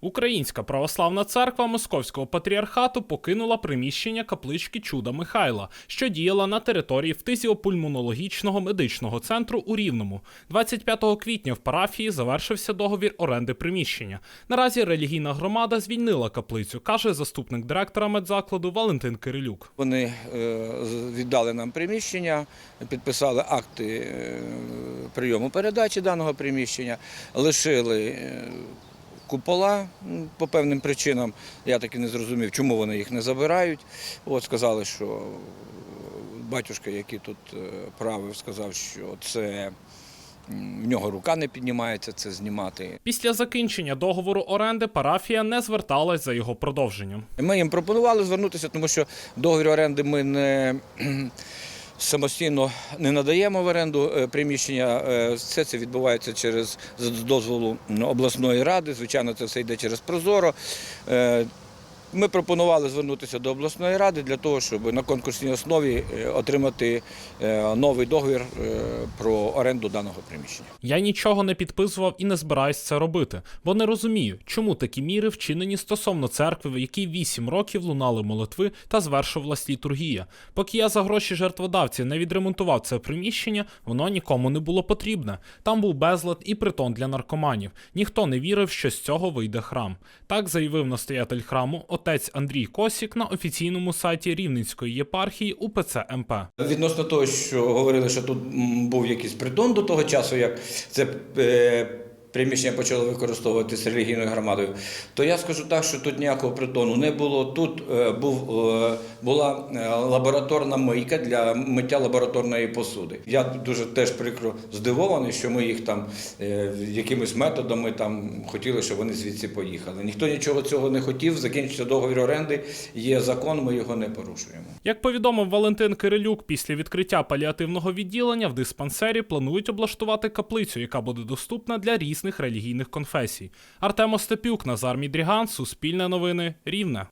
Українська православна церква Московського патріархату покинула приміщення каплички Чуда Михайла, що діяла на території фтизіопульмонологічного медичного центру у Рівному. 25 квітня в парафії завершився договір оренди приміщення. Наразі релігійна громада звільнила каплицю, каже заступник директора медзакладу Валентин Кирилюк. Вони е, віддали нам приміщення, підписали акти е, прийому передачі даного приміщення, лишили е, купола по певним причинам. Я таки не зрозумів, чому вони їх не забирають. От сказали, що батюшка, який тут е, правив, сказав, що це в нього рука не піднімається це знімати. Після закінчення договору оренди парафія не зверталась за його продовженням. Ми їм пропонували звернутися, тому що договір оренди ми не самостійно не надаємо в оренду е, приміщення. Е, Все це відбувається через дозволу обласної ради. Звичайно, це все йде через Прозоро. Ми пропонували звернутися до обласної ради для того, щоб на конкурсній основі е, отримати е, новий договір е, про оренду даного приміщення. Я нічого не підписував і не збираюсь це робити, бо не розумію, чому такі міри вчинені стосовно церкви, в якій вісім років лунали молитви та звершувалась літургія. Поки я за гроші жертводавців не відремонтував це приміщення, воно нікому не було потрібне. Там був безлад і притон для наркоманів. Ніхто не вірив, що з цього вийде храм. Так заявив настоятель храму отець Андрій Косік на офіційному сайті Рівненської єпархії УПЦ МП. Відносно того, що говорили, що тут був якийсь притон до того часу, як це приміщення почало використовуватися релігійною громадою, то я скажу так, що тут ніякого притону не було. Тут е, був, е, була е, лабораторна мийка для миття лабораторної посуди. Я дуже теж прикро здивований, що ми їх там якимись методами там хотіли, щоб вони звідси поїхали. Ніхто нічого цього не хотів. Закінчився договір оренди. Є закон, ми його не порушуємо. Як повідомив Валентин Кирилюк, після відкриття паліативного відділення в диспансері планують облаштувати каплицю, яка буде доступна для різних релігійних конфесій. Артем Остепюк, Назар Мідріган, Суспільне новини, Рівне.